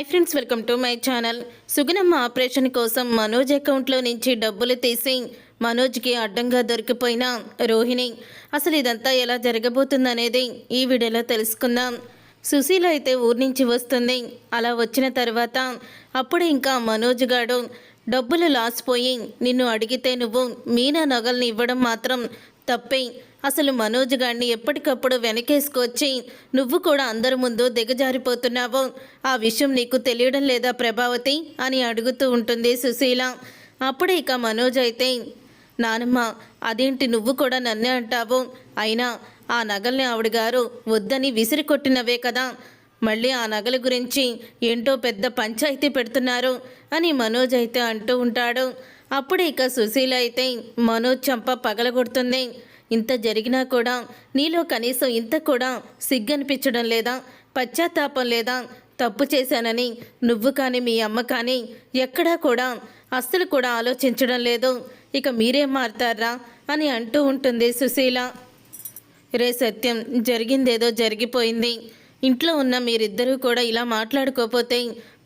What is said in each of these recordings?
Hi friends welcome to my channel. Sugunamma operation కోసం మనోజ్ అకౌంట్లో నుంచి డబ్బులు తీసి మనోజ్కి అడ్డంగా దొరికిపోయిన రోహిణి. అసలు ఇదంతా ఎలా జరగబోతుందనేది ఈ వీడియోలో తెలుసుకుందాం. సుశీల అయితే ఊరి నుంచి వస్తుంది. అలా వచ్చిన తర్వాత అప్పుడు ఇంకా మనోజ్ గాడు డబ్బులు లాసిపోయి నిన్ను అడిగితే నువ్వు మీనా నగల్ని ఇవ్వడం మాత్రం తప్పే. అసలు మనోజ్ గారిని ఎప్పటికప్పుడు వెనకేసుకొచ్చి నువ్వు కూడా అందరి ముందు దిగజారిపోతున్నావు. ఆ విషయం నీకు తెలియడం లేదా ప్రభావతి? అని అడుగుతూ ఉంటుంది సుశీల. అప్పుడే ఇక మనోజ్ అయితే నానమ్మ అదేంటి నువ్వు కూడా నన్నే అంటావు? అయినా ఆ నగల్ని ఆవిడ గారు వద్దని విసిరి కొట్టినవే కదా. మళ్ళీ ఆ నగల గురించి ఏంటో పెద్ద పంచాయతీ పెడుతున్నారు అని మనోజ్ అయితే అంటూ ఉంటాడు. అప్పుడు ఇక సుశీల అయితే మనోజ్ చంప పగలగొడుతుంది. ఇంత జరిగినా కూడా నీలో కనీసం ఇంత కూడా సిగ్గనిపించడం లేదా పశ్చాత్తాపం లేదా తప్పు చేశానని నువ్వు కానీ మీ అమ్మ కానీ ఎక్కడా కూడా అస్సలు కూడా ఆలోచించడం లేదు. ఇక మీరేం మారుతారా అని అంటూ ఉంటుంది సుశీల. రే సత్యం జరిగిందేదో జరిగిపోయింది. ఇంట్లో ఉన్న మీరిద్దరూ కూడా ఇలా మాట్లాడుకోపోతే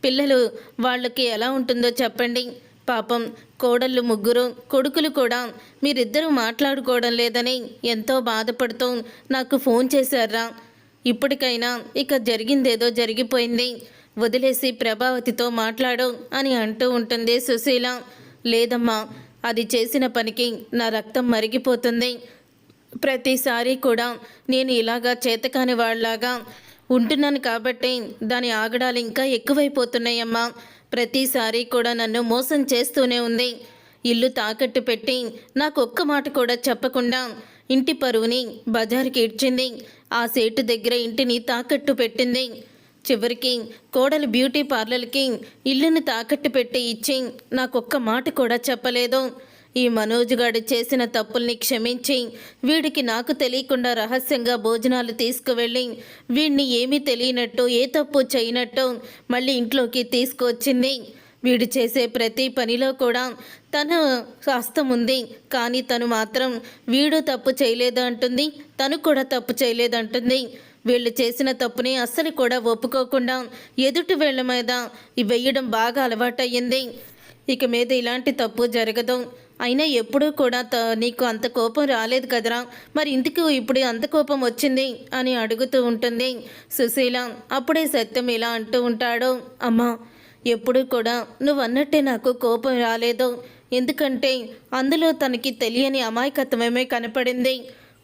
పిల్లలు వాళ్ళకి ఎలా ఉంటుందో చెప్పండి. పాపం కోడళ్ళు ముగ్గురు కొడుకులు కూడా మీరిద్దరూ మాట్లాడుకోవడం లేదని ఎంతో బాధపడుతూ నాకు ఫోన్ చేశారా? ఇప్పటికైనా ఇక జరిగిందేదో జరిగిపోయింది. వదిలేసి ప్రభావతితో మాట్లాడు అని అంటూ ఉంటుంది సుశీల. లేదమ్మా అది చేసిన పనికి నా రక్తం మరిగిపోతుంది. ప్రతిసారి కూడా నేను ఇలాగా చేతకాని వాళ్ళలాగా ఉంటున్నాను కాబట్టి దాని ఆగడాలు ఇంకా ఎక్కువైపోతున్నాయమ్మా. ప్రతిసారి కూడా నన్ను మోసం చేస్తూనే ఉంది. ఇల్లు తాకట్టు పెట్టి నాకు ఒక్క మాట కూడా చెప్పకుండా ఇంటి పరువుని బజారుకి ఇడ్చింది. ఆ సేటు దగ్గర ఇంటిని తాకట్టు పెట్టింది. చివరికి కోడలు బ్యూటీ పార్లర్కి ఇల్లుని తాకట్టు పెట్టి ఇచ్చి నాకొక్క మాట కూడా చెప్పలేదు. ఈ మనోజ్ గాడు చేసిన తప్పుల్ని క్షమించి వీడికి నాకు తెలియకుండా రహస్యంగా భోజనాలు తీసుకువెళ్ళి వీడిని ఏమీ తెలియనట్టు ఏ తప్పు చేయనట్టు మళ్ళీ ఇంట్లోకి తీసుకువచ్చింది వీడు చేసే ప్రతి పనిలో కూడా తన హస్తం ఉంది. కానీ తను మాత్రం వీడు తప్పు చేయలేదు అంటుంది తను కూడా తప్పు చేయలేదు అంటుంది. వీళ్ళు చేసిన తప్పుని అస్సలు కూడా ఒప్పుకోకుండా ఎదుటి వీళ్ళ మీద వెయ్యడం బాగా అలవాటయ్యింది. ఇక మీద ఇలాంటి తప్పు జరగదు. అయినా ఎప్పుడూ కూడా త నీకు అంత కోపం రాలేదు కదరా? మరి ఇందుకు ఇప్పుడు అంత కోపం వచ్చింది? అని అడుగుతూ ఉంటుంది సుశీల. అప్పుడే సత్యం ఇలా అంటూ ఉంటాడు. అమ్మా ఎప్పుడూ కూడా నువ్వు అన్నట్టే నాకు కోపం రాలేదు. ఎందుకంటే అందులో తనకి తెలియని అమాయకత్వమే కనపడింది.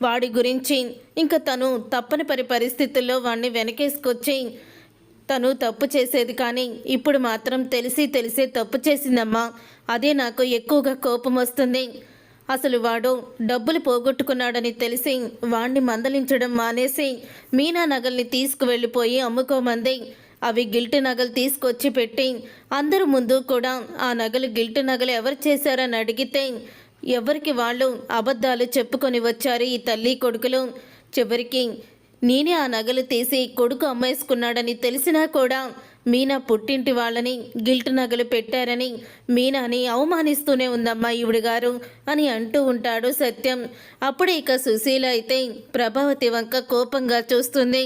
వాడి గురించి ఇంకా తను తప్పనిపరి పరిస్థితుల్లో వాడిని వెనకేసుకొచ్చి తను తప్పు చేసేది కానీ ఇప్పుడు మాత్రం తెలిసి తెలిసే తప్పు చేసిందమ్మా. అదే నాకు ఎక్కువగా కోపం వస్తుంది. అసలు వాడు డబ్బులు పోగొట్టుకున్నాడని తెలిసి వాణ్ణి మందలించడం మానేసి మీనా నగల్ని తీసుకువెళ్ళిపోయి అమ్ముకోమంది. అవి గిల్ట్ నగలు తీసుకొచ్చి పెట్టి అందరి ముందు కూడా ఆ నగలు గిల్ట్ నగలు ఎవరు చేశారని అడిగితే ఎవరికి వాళ్ళు అబద్ధాలు చెప్పుకొని వచ్చారు ఈ తల్లి కొడుకులు. చివరికి నేనే ఆ నగలు తీసి కొడుకు అమ్మేసుకున్నాడని తెలిసినా కూడా మీనా పుట్టింటి వాళ్ళని గిల్ట్ నగలు పెట్టారని మీనాని అవమానిస్తూనే ఉందమ్మా ఈవిడ గారు అని అంటూ ఉంటాడు సత్యం. అప్పుడే ఇక సుశీల అయితే ప్రభావతి వంక కోపంగా చూస్తుంది.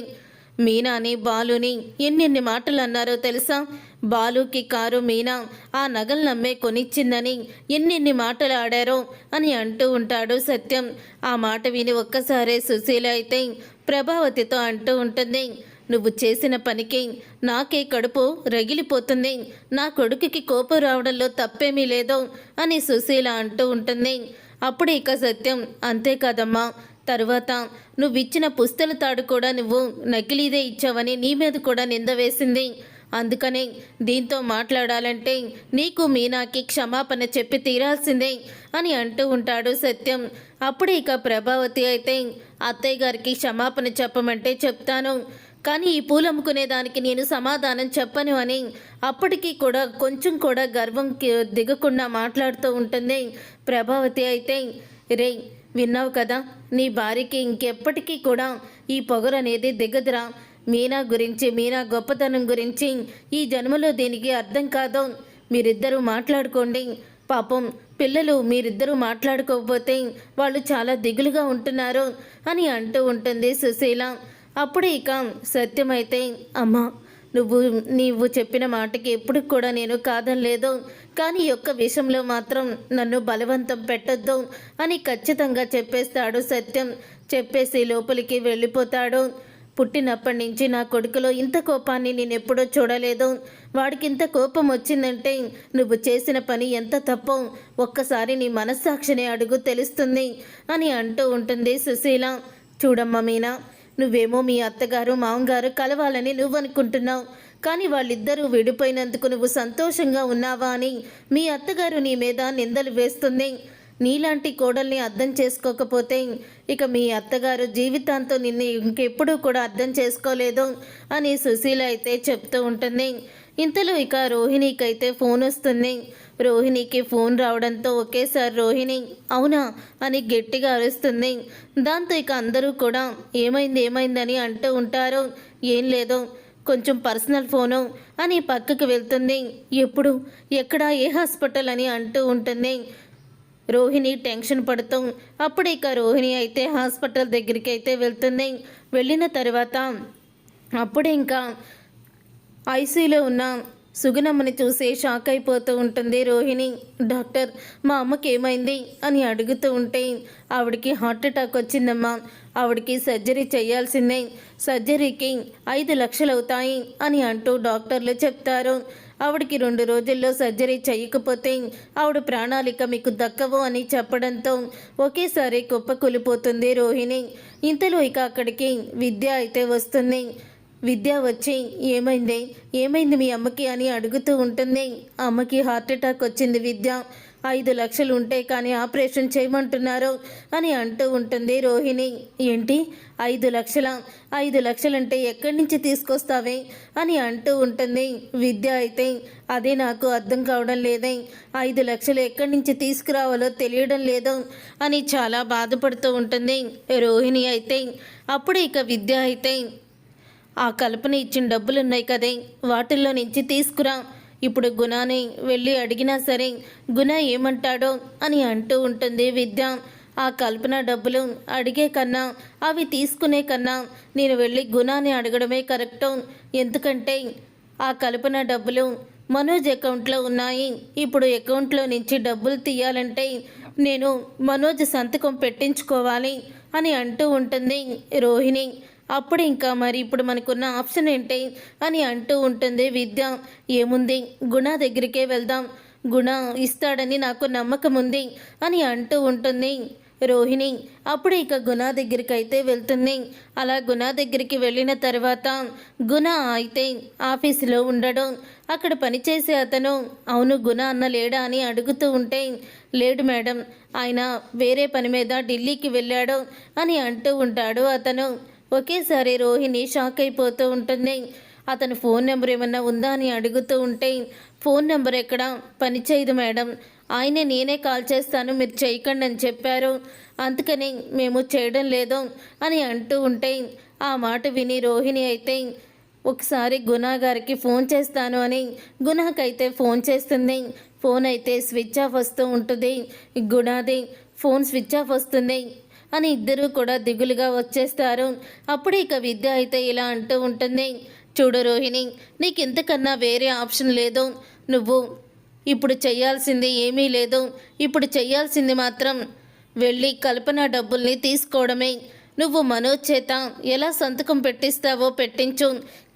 మీనాని బాలుని ఎన్నెన్ని మాటలు అన్నారో తెలుసా? బాలుకి కారు మీనా ఆ నగలు నమ్మే కొనిచ్చిందని ఎన్నెన్ని మాటలు ఆడారో అని అంటూ ఉంటాడు సత్యం. ఆ మాట విని ఒక్కసారే సుశీల అయితే ప్రభావతితో అంటూ ఉంటుంది నువ్వు చేసిన పనికి నాకే కడుపు రగిలిపోతుంది నా కొడుకుకి కోపం రావడంలో తప్పేమీ లేదు అని సుశీల అంటూ ఉంటుంది. అప్పుడు ఇక సత్యం అంతేకాదమ్మా తరువాత నువ్వు ఇచ్చిన పుస్తల తాడు కూడా నువ్వు నకిలీదే ఇచ్చావని నీ మీద కూడా నింద వేసింది. అందుకనే దీంతో మాట్లాడాలంటే నీకు మీనాకి క్షమాపణ చెప్పి తీరాల్సిందే అని అంటూ ఉంటాడు సత్యం. అప్పుడు ఇక ప్రభావతి అయితే అత్తయ్య గారికి క్షమాపణ చెప్పమంటే చెప్తాను. కానీ ఈ పూలు నేను సమాధానం చెప్పను అని అప్పటికి కూడా కొంచెం కూడా గర్వం దిగకుండా మాట్లాడుతూ ఉంటుంది. ప్రభావతి అయితే రే విన్నావు కదా? నీ భార్యకి ఇంకెప్పటికీ కూడా ఈ పొగరు అనేది దిగదురా. మీనా గురించి మీనా గొప్పతనం గురించి ఈ జన్మలో దీనికి అర్థం కాదు. మీరిద్దరూ మాట్లాడుకోండి. పాపం పిల్లలు మీరిద్దరూ మాట్లాడుకోకపోతే వాళ్ళు చాలా దిగులుగా ఉంటున్నారు అని అంటూ ఉంటుంది సుశీల. అప్పుడు ఇక సత్యమైతే అమ్మా నువ్వు నీవు చెప్పిన మాటకి ఎప్పుడు కూడా నేను కాదనలేదు. కానీ యొక్క విషయంలో మాత్రం నన్ను బలవంతం పెట్టొద్దు అని ఖచ్చితంగా చెప్పేస్తాడు సత్యం. చెప్పేసి లోపలికి వెళ్ళిపోతాడు. పుట్టినప్పటి నుంచి నా కొడుకులో ఇంత కోపాన్ని నేను ఎప్పుడో చూడలేదు. వాడికి ఇంత కోపం వచ్చిందంటే నువ్వు చేసిన పని ఎంత తప్పో ఒక్కసారి నీ మనస్సాక్షిని అడుగు తెలుస్తుంది అని అంటూ ఉంటుంది సుశీల. చూడమ్మా మీనా నువ్వేమో మీ అత్తగారు మామగారు కలవాలని నువ్వు అనుకుంటున్నావు కానీ వాళ్ళిద్దరూ విడిపోయినందుకు నువ్వు సంతోషంగా ఉన్నావా అని మీ అత్తగారు నీ మీద నిందలు వేస్తుంది. నీలాంటి కోడల్ని అర్థం చేసుకోకపోతే ఇక మీ అత్తగారు జీవితాంతో నిన్ను ఇంకెప్పుడూ కూడా అర్థం చేసుకోలేదు అని సుశీల అయితే చెప్తూ ఉంటుంది. ఇంతలో ఇక రోహిణికైతే ఫోన్ వస్తుంది. రోహిణికి ఫోన్ రావడంతో ఒకేసారి రోహిణి అవునా అని గట్టిగా అరుస్తుంది. దాంతో ఇక అందరూ కూడా ఏమైంది ఏమైందని అంటూ ఉంటారు. ఏం లేదు కొంచెం పర్సనల్ ఫోను అని పక్కకు వెళ్తుంది. ఎప్పుడు ఎక్కడ ఏ హాస్పిటల్ అని అంటూ ఉంటుంది. రోహిణి టెన్షన్ పడతాం అప్పుడు ఇక రోహిణి అయితే హాస్పిటల్ దగ్గరికి అయితే వెళ్తుంది. వెళ్ళిన తర్వాత అప్పుడు ఇంకా ఐసీలో ఉన్న సుగుణమ్మని చూసి షాక్ అయిపోతూ ఉంటుంది రోహిణి. డాక్టర్ మా అమ్మకి ఏమైంది? అని అడుగుతూ ఉంటే ఆవిడకి హార్ట్ అటాక్ వచ్చిందమ్మా. ఆవిడకి సర్జరీ చేయాల్సిందే. సర్జరీకి ఐదు లక్షలు అవుతాయి అని అంటూ డాక్టర్లు చెప్తారు. ఆవిడకి రెండు రోజుల్లో సర్జరీ చేయకపోతే ఆవిడ ప్రణాళిక మీకు దక్కవు అని చెప్పడంతో ఒకేసారి కుప్పకూలిపోతుంది రోహిణి. ఇంతలో ఇక అక్కడికి విద్య అయితే వస్తుంది. విద్య వచ్చి ఏమైంది? ఏమైంది మీ అమ్మకి అని అడుగుతూ ఉంటుంది. అమ్మకి హార్ట్ అటాక్ వచ్చింది విద్య. ఐదు లక్షలు ఉంటే కానీ ఆపరేషన్ చేయమంటున్నారు అని అంటూ ఉంటుంది రోహిణి. ఏంటి? ఐదు లక్షల? ఐదు లక్షలంటే ఎక్కడి నుంచి తీసుకొస్తావే? అని అంటూ ఉంటుంది విద్య అయితే. అదే నాకు అర్థం కావడం లేదే. ఐదు లక్షలు ఎక్కడి నుంచి తీసుకురావాలో తెలియడం లేదు అని చాలా బాధపడుతూ ఉంటుంది రోహిణి అయితే. అప్పుడు ఇక విద్య అయితే ఆ కల్పన ఇచ్చిన డబ్బులు ఉన్నాయి కదే. వాటిల్లో నుంచి తీసుకురా. ఇప్పుడు గుణాని వెళ్ళి అడిగినా సరే గుణ ఏమంటాడో? అని అంటూ ఉంటుంది విద్య. ఆ కల్పన డబ్బులు అడిగే కన్నా అవి తీసుకునే కన్నా నేను వెళ్ళి గుణాన్ని అడగడమే కరెక్టు? ఎందుకంటే ఆ కల్పన డబ్బులు మనోజ్ అకౌంట్లో ఉన్నాయి. ఇప్పుడు అకౌంట్లో నుంచి డబ్బులు తీయాలంటే నేను మనోజ్ సంతకం పెట్టించుకోవాలి అని అంటూ ఉంటుంది రోహిణి. అప్పుడు ఇంకా మరి ఇప్పుడు మనకున్న ఆప్షన్ ఏంటి అని అంటూ ఉంటుంది విద్య. ఏముంది? గుణ దగ్గరికే వెళ్దాం. గుణ ఇస్తాడని నాకు నమ్మకం ఉంది అని అంటూ ఉంటుంది రోహిణి. అప్పుడు ఇక గుణ దగ్గరికి అయితే వెళ్తుంది. అలా గుణ దగ్గరికి వెళ్ళిన తర్వాత గుణ అయితే ఆఫీసులో ఉండడం. అక్కడ పనిచేసే అతను అవును గుణ అన్న లేడా? అని అడుగుతూ ఉంటే లేడు మేడం ఆయన వేరే పని మీద ఢిల్లీకి వెళ్ళాడు అని అంటూ ఉంటాడు అతను. ఒకేసారి రోహిణి షాక్ అయిపోతూ ఉంటుంది. అతని ఫోన్ నెంబర్ ఏమన్నా ఉందా అని అడుగుతూ ఉంటే ఫోన్ నెంబర్ ఎక్కడ? పనిచేయదు మేడం. ఆయనే నేనే కాల్ చేస్తాను మీరు చేయకండి అని చెప్పారు. అందుకని మేము చేయడం లేదు అని అంటూ ఉంటే ఆ మాట విని రోహిణి అయితే ఒకసారి గునా గారికి ఫోన్ చేస్తాను అని గుణాకైతే ఫోన్ చేస్తుంది. ఫోన్ అయితే స్విచ్ ఆఫ్ వస్తూ ఉంటుంది. గుణాది ఫోన్ స్విచ్ ఆఫ్ వస్తుంది. అని ఇద్దరూ కూడా దిగులుగా వచ్చేస్తారు. అప్పుడు ఇక విద్య అయితే ఇలా అంటూ ఉంటుంది. చూడు రోహిణి నీకు ఎంతకన్నా వేరే ఆప్షన్ లేదు. నువ్వు ఇప్పుడు చేయాల్సింది ఏమీ లేదు. ఇప్పుడు చేయాల్సింది మాత్రం వెళ్ళి కల్పన డబ్బుల్ని తీసుకోవడమే. నువ్వు మనోజ్ చేత ఎలా సంతకం పెట్టిస్తావో పెట్టించు.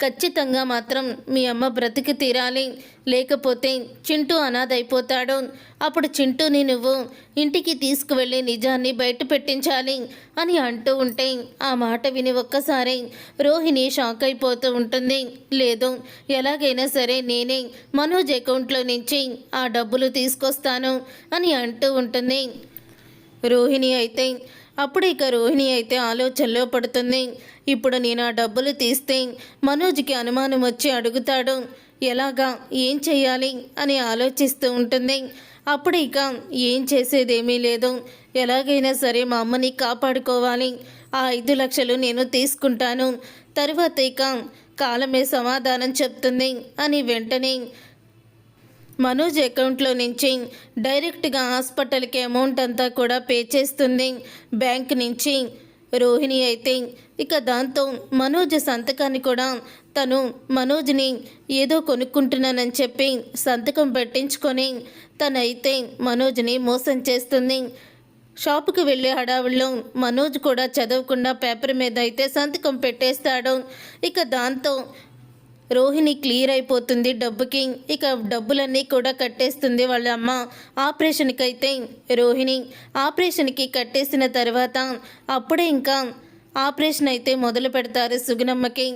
ఖచ్చితంగా మాత్రం మీ అమ్మ బ్రతికి తీరాలి. లేకపోతే చింటూ అనాథైపోతాడు. అప్పుడు చింటూని నువ్వు ఇంటికి తీసుకువెళ్ళి నిజాన్ని బయట పెట్టించాలి అని అంటూ ఉంటే ఆ మాట విని ఒక్కసారి రోహిణి షాక్ అయిపోతూ ఉంటుంది. లేదు ఎలాగైనా సరే నేనే మనోజ్ అకౌంట్లో నుంచి ఆ డబ్బులు తీసుకొస్తాను అని అంటూ ఉంటుంది. రోహిణి అయితే అప్పుడు ఇక రోహిణి అయితే ఆలోచనలో పడుతుంది. ఇప్పుడు నేను ఆ డబ్బులు తీస్తే మనోజ్కి అనుమానం వచ్చి అడుగుతాడు ఎలాగా? ఏం చేయాలి అని ఆలోచిస్తూ ఉంటుంది. అప్పుడు ఇక ఏం చేసేదేమీ లేదు. ఎలాగైనా సరే మా అమ్మని కాపాడుకోవాలి. ఆ ఐదు లక్షలు నేను తీసుకుంటాను. తర్వాత ఇక కాలమే సమాధానం చెప్తుంది అని వెంటనే మనోజ్ అకౌంట్లో నుంచి డైరెక్ట్గా హాస్పిటల్కి అమౌంట్ అంతా కూడా పే చేస్తుంది. బ్యాంక్ నుంచి రోహిణి అయితే ఇక దాంతో మనోజ్ సంతకాన్ని కూడా తను మనోజ్ని ఏదో కొనుక్కుంటున్నానని చెప్పి సంతకం పెట్టించుకొని తనైతే మనోజ్ని మోసం చేస్తుంది. షాపుకి వెళ్ళే హడావుల్లో మనోజ్ కూడా చదవకుండా పేపర్ మీద అయితే సంతకం పెట్టేస్తాడు. ఇక దాంతో రోహిణి క్లియర్ అయిపోతుంది డబ్బుకి. ఇక డబ్బులన్నీ కూడా కట్టేస్తుంది వాళ్ళ అమ్మ. ఆపరేషన్కి అయితే రోహిణి. ఆపరేషన్కి కట్టేసిన తర్వాత అప్పుడే ఇంకా ఆపరేషన్ అయితే మొదలు పెడతారు సుగుణమ్మకి.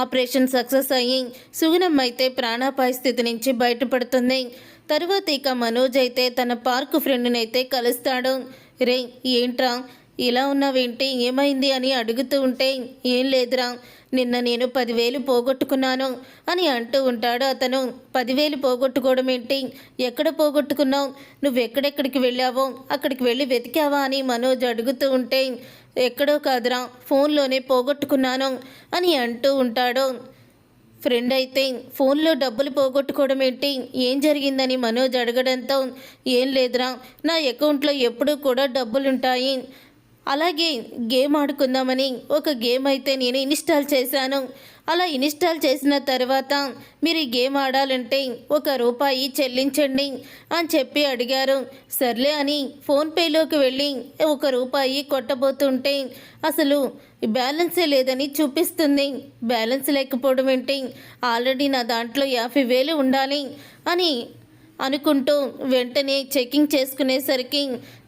ఆపరేషన్ సక్సెస్ అయ్యి సుగుణమ్మ అయితే ప్రాణాపాయ స్థితి నుంచి బయటపడుతుంది. తర్వాత ఇక మనోజ్ అయితే తన పార్క్ ఫ్రెండ్ని అయితే కలుస్తాడు. రే ఏంట్రా? ఇలా ఉన్నావేంటి? ఏమైంది? అని అడుగుతూ ఉంటే ఏం లేదురా నిన్న నేను పదివేలు పోగొట్టుకున్నాను అని అంటూ ఉంటాడు అతను. పదివేలు పోగొట్టుకోవడం ఏంటి? ఎక్కడ పోగొట్టుకున్నావు? నువ్వు ఎక్కడెక్కడికి వెళ్ళావో? అక్కడికి వెళ్ళి వెతికావా? అని మనోజ్ అడుగుతూ ఉంటే ఎక్కడో కాదురా ఫోన్లోనే పోగొట్టుకున్నాను అని అంటూ ఉంటాడు. ఫ్రెండ్ అయితే ఫోన్లో డబ్బులు పోగొట్టుకోవడం ఏంటి? ఏం జరిగిందని? మనోజ్ అడగడంతో ఏం లేదురా నా అకౌంట్లో ఎప్పుడూ కూడా డబ్బులుంటాయి. అలాగే గేమ్ ఆడుకుందామని ఒక గేమ్ అయితే నేను ఇన్స్టాల్ చేశాను. అలా ఇన్స్టాల్ చేసిన తర్వాత మీరు ఈ గేమ్ ఆడాలంటే ఒక రూపాయి చెల్లించండి అని చెప్పి అడిగారు. సర్లే అని ఫోన్పేలోకి వెళ్ళి ఒక రూపాయి కొట్టబోతుంటే అసలు బ్యాలెన్సే లేదని చూపిస్తుంది. బ్యాలెన్స్ లేకపోవడం ఏంటి? ఆల్రెడీ నా దాంట్లో యాభై వేలు ఉండాలి అని అనుకుంటూ వెంటనే చెకింగ్ చేసుకునేసరికి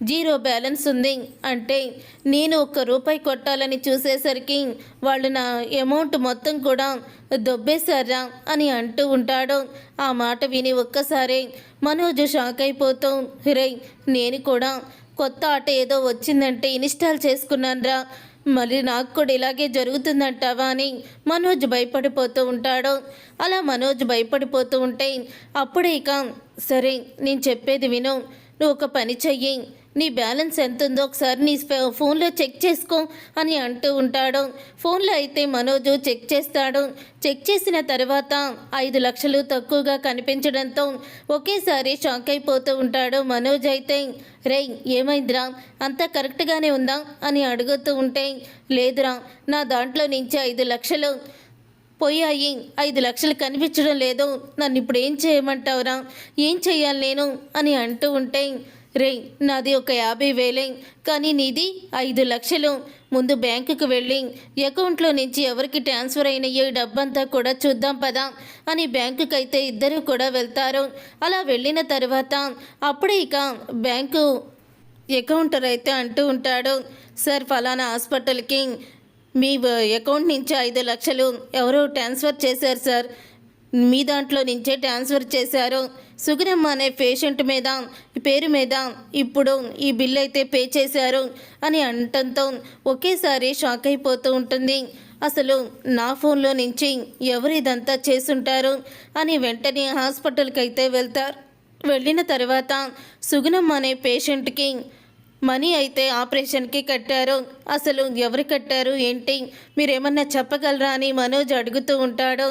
జీరో బ్యాలెన్స్ ఉంది అంటే నేను ఒక్క రూపాయి కొట్టాలని చూసేసరికి వాళ్ళు నా అమౌంట్ మొత్తం కూడా దొబ్బేశారా అని అంటూ ఉంటాడు. ఆ మాట విని ఒక్కసారి మనోజ్ షాక్ అయిపోతూ రే నేను కూడా కొత్త ఆట ఏదో వచ్చిందంటే ఇన్స్టాల్ చేసుకున్నానురా. మరి నాకు కూడా ఇలాగే జరుగుతుందంటావా అని మనోజ్ భయపడిపోతూ ఉంటాడు. అలా మనోజ్ భయపడిపోతూ ఉంటే అప్పుడే ఇక సరే నేను చెప్పేది విను. నువ్వు ఒక పని చెయ్యి. నీ బ్యాలెన్స్ ఎంత ఉందో ఒకసారి నీ ఫోన్లో చెక్ చేసుకో అని అంటూ ఉంటాడు. ఫోన్లో అయితే మనోజు చెక్ చేస్తాడు. చెక్ చేసిన తర్వాత ఐదు లక్షలు తక్కువగా కనిపించడంతో ఒకేసారి షాక్ అయిపోతూ ఉంటాడు మనోజ్ అయితే. రేయ్ ఏమైందిరా? అంతా కరెక్ట్గానే ఉందా? అని అడుగుతూ ఉంటే లేదురా నా దాంట్లో నుంచి ఐదు లక్షలు పోయాయి. ఐదు లక్షలు కనిపించడం లేదు. నన్ను ఇప్పుడు ఏం చేయమంటావురా? ఏం చేయాలి నేను? అని అంటూ ఉంటే రే నాది ఒక యాభై వేలే కానీ నీది ఐదు లక్షలు. ముందు బ్యాంకుకు వెళ్ళి. అకౌంట్లో నుంచి ఎవరికి ట్రాన్స్ఫర్ అయిన ఈ డబ్బంతా కూడా చూద్దాం పదా అని బ్యాంకుకి అయితే ఇద్దరు కూడా వెళ్తారు. అలా వెళ్ళిన తర్వాత అప్పుడే ఇక బ్యాంకు అకౌంటర్ అయితే అంటూ ఉంటాడు సార్ ఫలానా హాస్పిటల్కి మీ అకౌంట్ నుంచి ఐదు లక్షలు. ఎవరో ట్రాన్స్ఫర్ చేశారు సార్. మీ దాంట్లో నుంచే ట్రాన్స్ఫర్ చేశారు. సుగరమ్మ అనే పేషెంట్ మీద పేరు మీద ఇప్పుడు ఈ బిల్ అయితే పే చేశారు అని అనటంతో ఒకేసారి షాక్ అయిపోతూ ఉంటుంది. అసలు నా ఫోన్లో నుంచి ఎవరు ఇదంతా చేసుంటారు అని వెంటనే హాస్పిటల్కి అయితే వెళ్తారు. వెళ్ళిన తర్వాత సుగుణమ్మ అనే పేషెంట్కి మనీ అయితే ఆపరేషన్కి కట్టారు. అసలు ఎవరు కట్టారు? ఏంటి? మీరేమన్నా చెప్పగలరా అని మనోజ్ అడుగుతూ ఉంటాడు.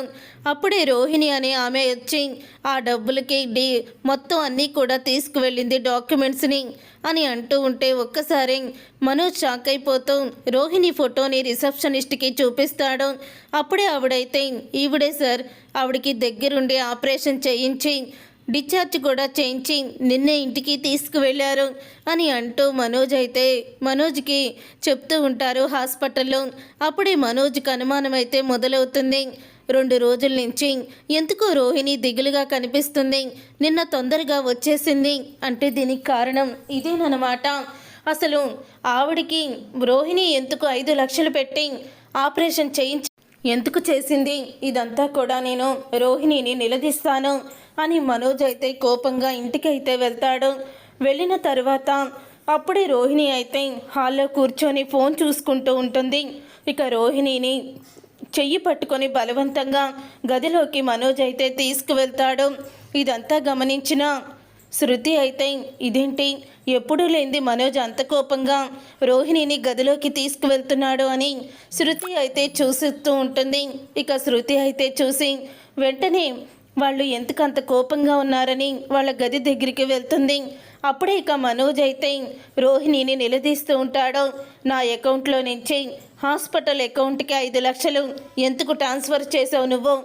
అప్పుడే రోహిణి అనే ఆమె వచ్చి ఆ డబ్బులకి డి మొత్తం అన్నీ కూడా తీసుకువెళ్ళింది డాక్యుమెంట్స్ని అని అంటూ ఉంటే ఒక్కసారి మనోజ్ షాక్ అయిపోతూ రోహిణి ఫోటోని రిసెప్షనిస్ట్కి చూపిస్తాడు. అప్పుడే ఆవిడైతే ఈవిడే సార్ ఆవిడకి దగ్గరుండి ఆపరేషన్ చేయించి డిశ్చార్జ్ కూడా చేయించి నిన్నే ఇంటికి తీసుకువెళ్ళారు అని అంటూ మనోజ్ అయితే మనోజ్కి చెప్తూ ఉంటారు హాస్పిటల్లో. అప్పుడే మనోజ్కి అనుమానం అయితే మొదలవుతుంది. రెండు రోజుల నుంచి ఎందుకో రోహిణి దిగులుగా కనిపిస్తుంది. నిన్న తొందరగా వచ్చేసింది అంటే దీనికి కారణం ఇదేనమాట అసలు ఆవిడికి రోహిణి ఎందుకు ఐదు లక్షలు పెట్టి ఆపరేషన్ చేయించి ఎందుకు చేసింది? ఇదంతా కూడా నేను రోహిణిని నిలదీస్తాను అని మనోజ్ అయితే కోపంగా ఇంటికైతే వెళ్తాడు. వెళ్ళిన తర్వాత అప్పుడే రోహిణి అయితే హాల్లో కూర్చొని ఫోన్ చూసుకుంటూ ఉంటుంది. ఇక రోహిణిని చెయ్యి పట్టుకొని బలవంతంగా గదిలోకి మనోజ్ అయితే తీసుకువెళ్తాడు. ఇదంతా గమనించిన శృతి అయితే ఇదేంటి? ఎప్పుడూ లేనిది మనోజ్ అంత కోపంగా రోహిణిని గదిలోకి తీసుకువెళ్తున్నాడు అని శృతి అయితే చూస్తూ ఉంటుంది. ఇక శృతి అయితే చూసి వెంటనే వాళ్ళు ఎందుకంత కోపంగా ఉన్నారని వాళ్ళ గది దగ్గరికి వెళ్తుంది. అప్పుడే ఇక మనోజ్ అయితే రోహిణిని నిలదీస్తూ ఉంటాడు. నా అకౌంట్లో నుంచి హాస్పిటల్ అకౌంట్కి ఐదు లక్షలు ఎందుకు ట్రాన్స్ఫర్ చేసావు నువ్వు?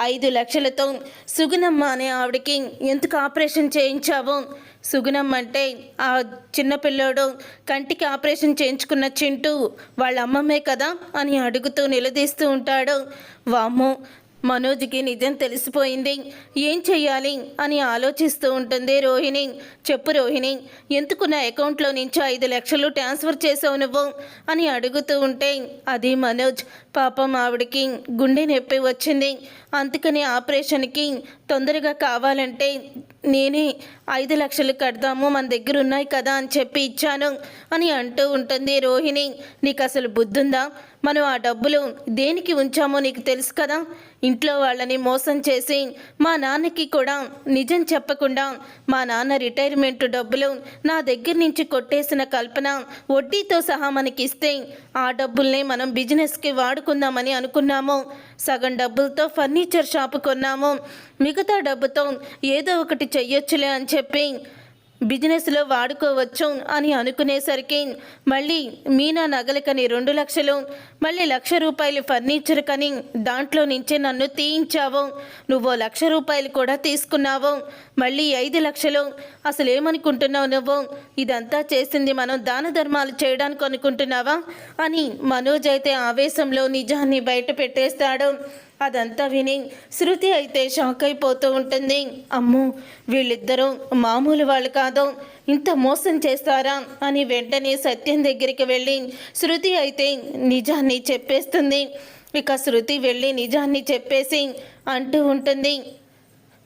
ఐదు లక్షలతో సుగుణమ్మ అనే ఆవిడకి ఎందుకు ఆపరేషన్ చేయించావు? సుగుణమ్మ అంటే ఆ చిన్నపిల్లోడు కంటికి ఆపరేషన్ చేయించుకున్న చింటూ వాళ్ళ అమ్మమ్మే కదా అని అడుగుతూ నిలదీస్తూ ఉంటాడు. వాము మనోజ్కి నిజం తెలిసిపోయింది. ఏం చెయ్యాలి? అని ఆలోచిస్తూ ఉంటుంది రోహిణి. చెప్పు రోహిణి ఎందుకు నా అకౌంట్లో నుంచి ఐదు లక్షలు ట్రాన్స్ఫర్ చేసావు నువ్వు? అని అడుగుతూ ఉంటే అది మనోజ్. పాపం ఆవిడకి గుండె నొప్పి వచ్చింది. అందుకని ఆపరేషన్కి తొందరగా కావాలంటే నేనే ఐదు లక్షలు కడదాము మన దగ్గర ఉన్నాయి కదా అని చెప్పి ఇచ్చాను అని అంటూ ఉంటుంది రోహిణి. నీకు అసలు బుద్ధుందా? మనం ఆ డబ్బులు దేనికి ఉంచామో నీకు తెలుసు కదా? ఇంట్లో వాళ్ళని మోసం చేసి మా నాన్నకి కూడా నిజం చెప్పకుండా మా నాన్న రిటైర్మెంట్ డబ్బులు నా దగ్గర నుంచి కొట్టేసిన కల్పన వడ్డీతో సహా మనకి ఇస్తే ఆ డబ్బుల్నే మనం బిజినెస్కి వాడుకుందామని అనుకున్నాము. సగం డబ్బులతో ఫర్నిచర్ షాపు కొన్నాము. మిగతా డబ్బుతో ఏదో ఒకటి చెయ్యొచ్చులే అని చెప్పి బిజినెస్లో వాడుకోవచ్చు అని అనుకునేసరికి మళ్ళీ మీనా నగలకని రెండు లక్షలు మళ్ళీ లక్ష రూపాయలు ఫర్నిచర్ కని దాంట్లో నుంచే నన్ను తీయించావు. నువ్వు లక్ష రూపాయలు కూడా తీసుకున్నావు. మళ్ళీ ఐదు లక్షలు. అసలు ఏమనుకుంటున్నావు నువ్వు? ఇదంతా చేసింది మనం దాన ధర్మాలు చేయడానికి అనుకుంటున్నావా అని మనోజ్ అయితే ఆవేశంలో నిజాన్ని బయట పెట్టేస్తాడు. అదంతా విని శృతి అయితే షాక్ అయిపోతూ ఉంటుంది. అమ్మో వీళ్ళిద్దరూ మామూలు వాళ్ళు కాదు. ఇంత మోసం చేస్తారా అని వెంటనే సత్యం దగ్గరికి వెళ్ళి శృతి అయితే నిజాన్ని చెప్పేస్తుంది. ఇక శృతి వెళ్ళి నిజాన్ని చెప్పేసి అంటూ ఉంటుంది.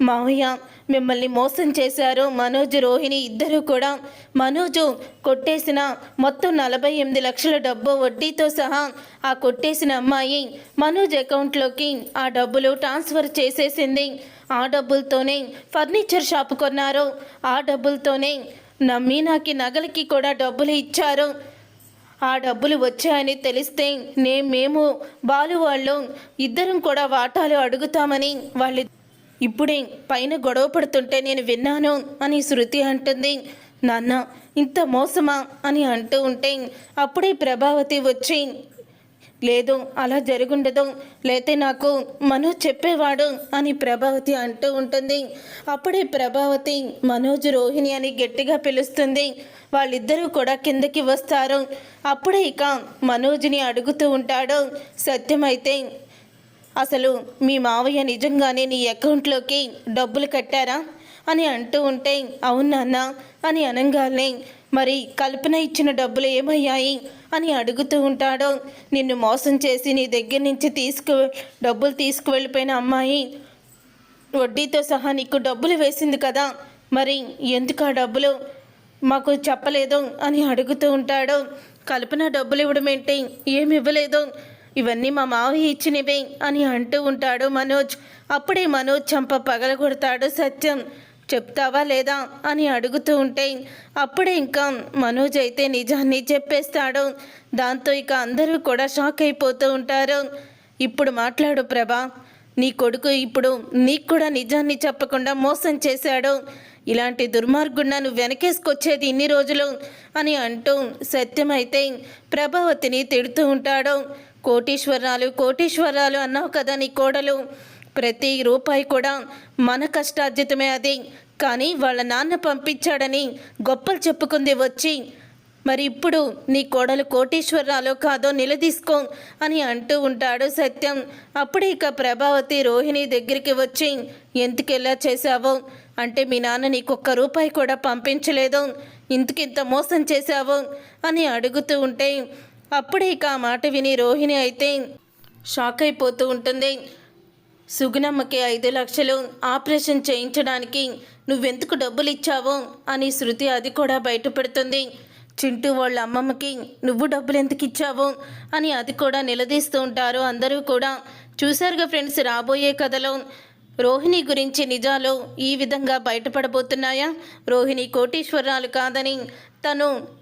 మావయ్య మిమ్మల్ని మోసం చేశారు మనోజ్ రోహిణి ఇద్దరు కూడా. మనోజు కొట్టేసిన మొత్తం నలభై ఎనిమిది లక్షల డబ్బు వడ్డీతో సహా ఆ కొట్టేసిన అమ్మాయి మనోజ్ అకౌంట్లోకి ఆ డబ్బులు ట్రాన్స్ఫర్ చేసేసింది. ఆ డబ్బులతోనే ఫర్నిచర్ షాప్ కొన్నారు. ఆ డబ్బులతోనే నా మీనాకి నగలకి కూడా డబ్బులు ఇచ్చారు. ఆ డబ్బులు వచ్చాయని తెలిస్తే నే మేము బాలు వాళ్ళు ఇద్దరం కూడా వాటాలు అడుగుతామని వాళ్ళు ఇప్పుడే పైన గొడవ పడుతుంటే నేను విన్నాను అని శృతి అంటుంది. నాన్న ఇంత మోసమా అని అంటూ ఉంటే అప్పుడే ప్రభావతి వచ్చి లేదు అలా జరుగుండదు లేతే నాకు మనోజ్ చెప్పేవాడు అని ప్రభావతి అంటూ ఉంటుంది. అప్పుడే ప్రభావతి మనోజ్ రోహిణి అని గట్టిగా పిలుస్తుంది. వాళ్ళిద్దరూ కూడా కిందకి వస్తారు. అప్పుడే ఇక మనోజ్ని అడుగుతూ ఉంటాడు. సత్యమైతే అసలు మీ మావయ్య నిజంగానే నీ అకౌంట్లోకి డబ్బులు కట్టారా? అని అంటూ ఉంటే అవును నాన్న అని అనగానే మరి కల్పన ఇచ్చిన డబ్బులు ఏమయ్యాయి? అని అడుగుతూ ఉంటాడో. నిన్ను మోసం చేసి నీ దగ్గర నుంచి తీసుకు డబ్బులు తీసుకువెళ్ళిపోయిన అమ్మాయి. వడ్డీతో సహా నీకు డబ్బులు వేసింది కదా? మరి ఎందుకు ఆ డబ్బులు? మాకు చెప్పలేదు అని అడుగుతూ ఉంటాడు. కల్పన డబ్బులు ఇవ్వడం ఏంటి? ఏమి ఇవ్వలేదు. ఇవన్నీ మా మావయ్య ఇచ్చినవే అని అంటూ ఉంటాడు మనోజ్. అప్పుడే మనోజ్ చంప పగలగొడతాడు సత్యం. చెప్తావా లేదా అని అడుగుతూ ఉంటే అప్పుడే ఇంకా మనోజ్ అయితే నిజాన్ని చెప్పేస్తాడు. దాంతో ఇక అందరూ కూడా షాక్ అయిపోతూ ఉంటారు. ఇప్పుడు మాట్లాడు ప్రభా. నీ కొడుకు ఇప్పుడు నీకు కూడా నిజాన్ని చెప్పకుండా మోసం చేశాడు. ఇలాంటి దుర్మార్గుడిన నువ్వు వెనకేసుకొచ్చేది ఇన్ని రోజులు అని అంటూ సత్యమైతే ప్రభావతిని తిడుతూ ఉంటాడు. కోటీశ్వరాలు కోటీశ్వరాలు అన్నావు కదా నీ కోడలు. ప్రతి రూపాయి కూడా మన కష్టార్జితమే అది. కానీ వాళ్ళ నాన్న పంపించాడని గొప్పలు చెప్పుకుంది వచ్చి మరి ఇప్పుడు నీ కోడలు కోటీశ్వరరాలో కాదో నిలదీసుకో అని అంటూ ఉంటాడు సత్యం. అప్పుడు ఇక ప్రభావతి రోహిణి దగ్గరికి వచ్చి ఎందుకెలా చేశావో? అంటే మీ నాన్న నీకు ఒక్క రూపాయి కూడా పంపించలేదు. ఇంతకింత మోసం చేశావు? అని అడుగుతూ ఉంటే అప్పుడే ఇక ఆ మాట విని రోహిణి అయితే షాక్ అయిపోతూ ఉంటుంది. సుగుణమ్మకి ఐదు లక్షలు ఆపరేషన్ చేయించడానికి నువ్వెందుకు డబ్బులు ఇచ్చావో? అని శృతి అది కూడా బయటపెడుతుంది. చింటూ వాళ్ళ అమ్మమ్మకి నువ్వు డబ్బులు ఎందుకు ఇచ్చావు? అని అది కూడా నిలదీస్తూ ఉంటారు అందరూ కూడా. చూశారుగా ఫ్రెండ్స్ రాబోయే కథలో రోహిణి గురించి నిజాలు ఈ విధంగా బయటపడబోతున్నాయా? రోహిణి కోటీశ్వరాలు కాదని తను